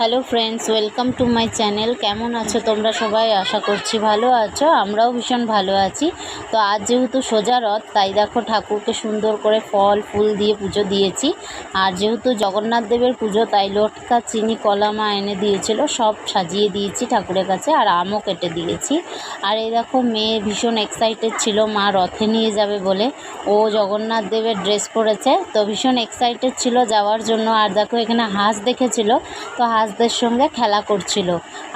Hello friends welcome to my channel কেমন আছো তোমরা সবাই? আশা করছি ভালো আছো। আমরাও ভীষণ ভালো আছি। তো আজ যেহেতু সোজা রথ, তাই দেখো ঠাকুরকে সুন্দর করে ফল, ফুল দিয়ে পুজো দিয়েছি। আর যেহেতু জগন্নাথ দেবের পুজো, তাই লটকা, চিনি, কলা মা এনে দিয়েছিল, সব সাজিয়ে দিয়েছি ঠাকুরের কাছে, আর আমও কেটে দিয়েছি। আর এই দেখো, মেয়ে ভীষণ এক্সাইটেড ছিল, মা রথে নিয়ে যাবে বলে। ও জগন্নাথ দেবের ড্রেস পরেছে, তো ভীষণ এক্সাইটেড ছিল যাওয়ার জন্য। আর দেখো, এখানে হাঁস দেখেছিল, তো হাঁসদের সঙ্গে খেলা করছিল।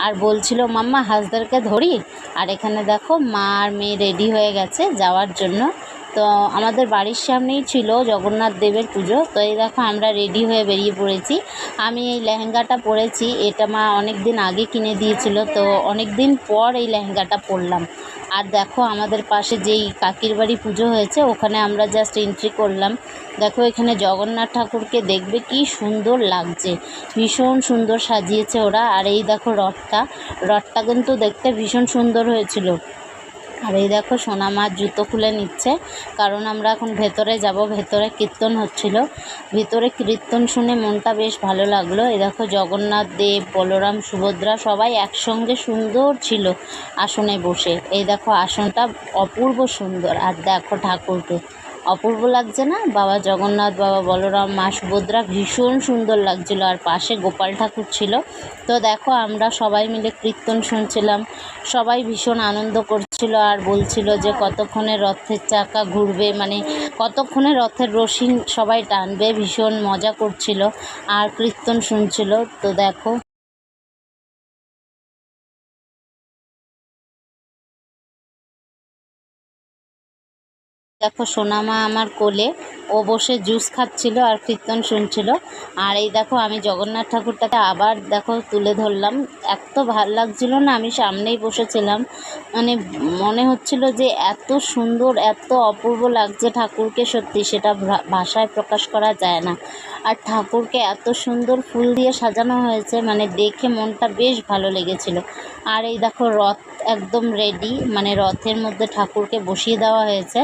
আর বলছিল, মাম্মা, হাঁসদেরকে ধরি? আর এখানে দেখো, মা আর মেয়ে রেডি হয়ে গেছে যাওয়ার জন্য। তো আমাদের বাড়ির সামনেই ছিল জগন্নাথ দেবের পুজো। তো এই দেখো, আমরা রেডি হয়ে বেরিয়ে পড়েছি। আমি এই লেহেঙ্গাটা পরেছি। এটা মা অনেক দিন আগে কিনে দিয়েছিল। তো অনেক দিন পর এই লেহেঙ্গাটা পরলাম। আর দেখো আমাদের পাশে যেই কাকির বাড়ি পুজো হয়েছে, ওখানে আমরা জাস্ট এন্ট্রি করলাম। দেখো এখানে জগন্নাথ ঠাকুরকে দেখবে কি সুন্দর লাগছে। ভীষণ সুন্দর সাজিয়েছে ওরা। আর এই দেখো রথটা রথটা কিন্তু দেখতে ভীষণ সুন্দর হয়েছিল। আর এই দেখো সোনা মা জুতো খুলে নিচ্ছে। কারণ আমরা এখন ভেতরে যাব, ভেতরে কীর্তন হচ্ছিল। ভেতরে কীর্তন শুনে মনটা বেশ ভালো লাগল। এই দেখো জগন্নাথ দেব, বলরাম, সুভদ্রা সবাই একসঙ্গে সুন্দর ছিল আসনে বসে। এই দেখো আসনটা অপূর্ব সুন্দর। আর দেখো ঠাকুরকে। অপূর্ব লাগছে না? বাবা জগন্নাথ, বাবা বলরাম, মা সুভদ্রা ভীষণ সুন্দর লাগছিল আর পাশে গোপাল ঠাকুর ছিল। তো দেখো, আমরা সবাই মিলে কীর্তন শুনছিলাম। সবাই ভীষণ আনন্দ করছিল আর বলছিল যে কতক্ষণে রথের চাকা ঘুরবে মানে কতক্ষণে রথের রশি সবাই টানবে, ভীষণ মজা করছিল আর কীর্তন শুনছিল। তো দেখো দেখো সোনামা আমার কোলে, ও বসে জুস খাচ্ছিল আর কীর্তন শুনছিল। আর এই দেখো আমি জগন্নাথ ঠাকুরটাকে আবার দেখো তুলে ধরলাম। এত ভালো লাগছিল না, আমি সামনেই বসেছিলাম। মানে মনে হচ্ছিল যে এত সুন্দর, এত অপূর্ব লাগছে ঠাকুরকে সত্যি, সেটা ভাষায় প্রকাশ করা যায় না। আর ঠাকুরকে এত সুন্দর ফুল দিয়ে সাজানো হয়েছে মানে দেখে মনটা বেশ ভালো লেগেছিল। আর এই দেখো রথ একদম রেডি মানে রথের মধ্যে ঠাকুরকে বসিয়ে দেওয়া হয়েছে।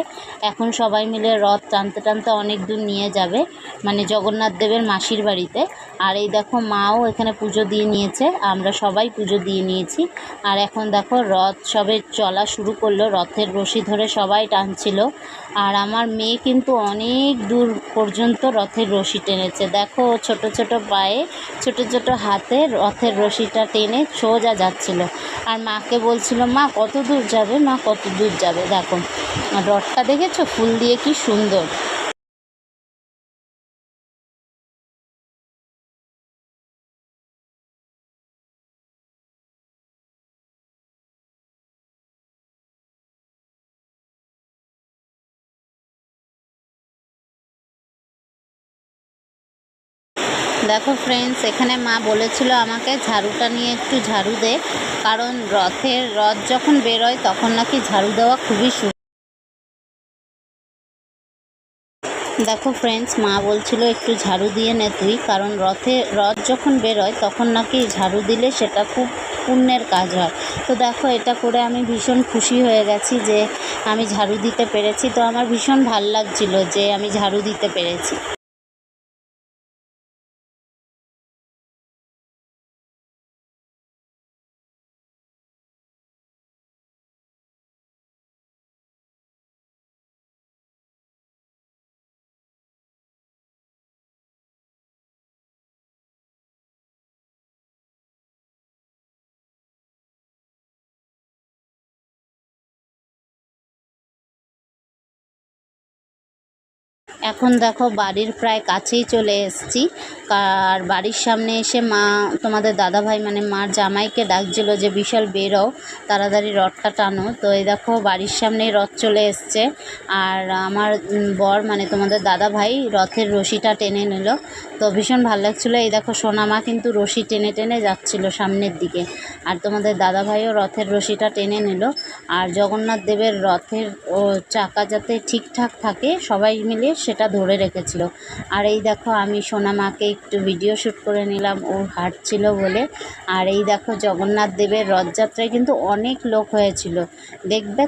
এখন সবাই মিলে রথ টানতে টানতে অনেক দূর নিয়ে যাবে মানে জগন্নাথ দেবের মাসির বাড়িতে। আর এই দেখো মাও এখানে পুজো দিয়ে নিয়েছে, আমরা সবাই পুজো দিয়ে নিয়েছি। আর এখন দেখো রথ সবে চলা শুরু করল, রথের রশি ধরে সবাই টানছিল। আর আমার মেয়ে কিন্তু অনেক দূর পর্যন্ত রথের রশি টেনেছে দেখো, ছোট ছোট পায়ে, ছোট ছোট হাতে রথের রশিটা টেনে সোজা যাচ্ছিল। আর মাকে বলছিল, মা, কত দূর যাবে? মা, কত দূর যাবে? দেখো, রথটা দেখেছ? ফুল দিয়ে কি সুন্দর। দেখো ফ্রেন্ডস এখানে মা বলেছিল আমাকে ঝাড়ুটা নিয়ে একটু ঝাড়ু দে, কারণ রথের রথ যখন বেরোয় তখন নাকি ঝাড়ু দেওয়া খুবই সু দেখো ফ্রেন্ডস মা বলছিল একটু ঝাড়ু দিয়ে নে তুই, কারণ রথে, রথ যখন বেরোয় তখন নাকি ঝাড়ু দিলে সেটা খুব পুণ্যের কাজ হয়। তো দেখো এটা করে আমি ভীষণ খুশি হয়ে গেছি যে আমি ঝাড়ু দিতে পেরেছি। তো আমার ভীষণ ভালো লাগছিল যে আমি ঝাড়ু দিতে পেরেছি। এখন দেখো বাড়ির প্রায় কাছেই চলে এসেছি। আর বাড়ির সামনে এসে মা, তোমাদের দাদাভাই মানে মার জামাইকে ডাকছিল যে, বিশাল বেরো, তাড়াতাড়ি রথটা টানো। তো এই দেখো বাড়ির সামনেই রথ চলে এসছে। আর আমার বর মানে তোমাদের দাদাভাই রথের রশিটা টেনে নিল। তো ভীষণ ভালো লাগছিল। এই দেখো সোনামা কিন্তু রশি টেনে টেনে যাচ্ছিল সামনের দিকে। আর তোমাদের দাদাভাইও রথের রশিটা টেনে নিল। আর জগন্নাথ দেবের রথের ও চাকা যাতে ঠিকঠাক থাকে, সবাই মিলে সেটা সেটা ধরে রেখেছিল। আর এই দেখো, আমি সোনামাকে একটু ভিডিও শ্যুট করে নিলাম। ও হাঁটছিল বলে। আর এই দেখো, জগন্নাথ দেবের রথযাত্রায় কিন্তু অনেক লোক হয়েছিল। দেখবে,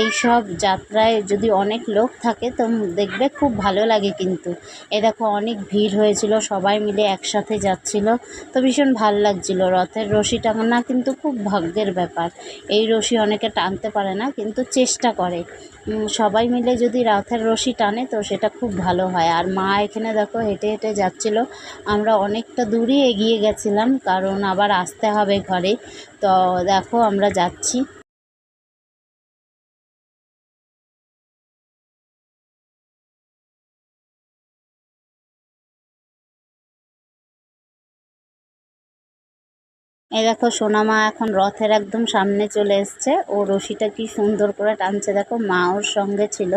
এই সব যাত্রায় যদি অনেক লোক থাকে, তো দেখবে খুব ভালো লাগে কিন্তু। এ দেখো, অনেক ভিড় হয়েছিল, সবাই মিলে একসাথে যাচ্ছিল। তো ভীষণ ভালো লাগছিল। রথের রশি টানা কিন্তু খুব ভাগ্যের ব্যাপার। এই রশি অনেকে টানতে পারে না, কিন্তু চেষ্টা করে। সবাই মিলে যদি রাথের রশি টানে তো সেটা খুব ভালো হয়। আর মা এখানে দেখো হেঁটে হেঁটে যাচ্ছিল। আমরা অনেকটা দূরই এগিয়ে গেছিলাম, কারণ আবার আসতে হবে ঘরে। তো দেখো আমরা যাচ্ছি। এই দেখো, সোনামা এখন রথের একদম সামনে চলে এসছে। ও রশিটা কি সুন্দর করে টানছে। দেখো, মা ওর সঙ্গে ছিল।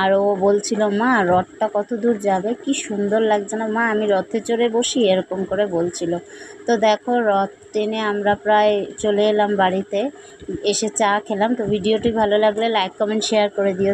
আর ও বলছিল, মা, রথটা কত দূর যাবে? কি সুন্দর লাগছে না। মা, আমি রথে চড়ে বসি, এরকম করে বলছিল। তো দেখো, রথ টেনে আমরা প্রায় চলে এলাম বাড়িতে। এসে চা খেলাম। তো ভিডিওটি ভালো লাগলে লাইক, কমেন্ট, শেয়ার করে দিও।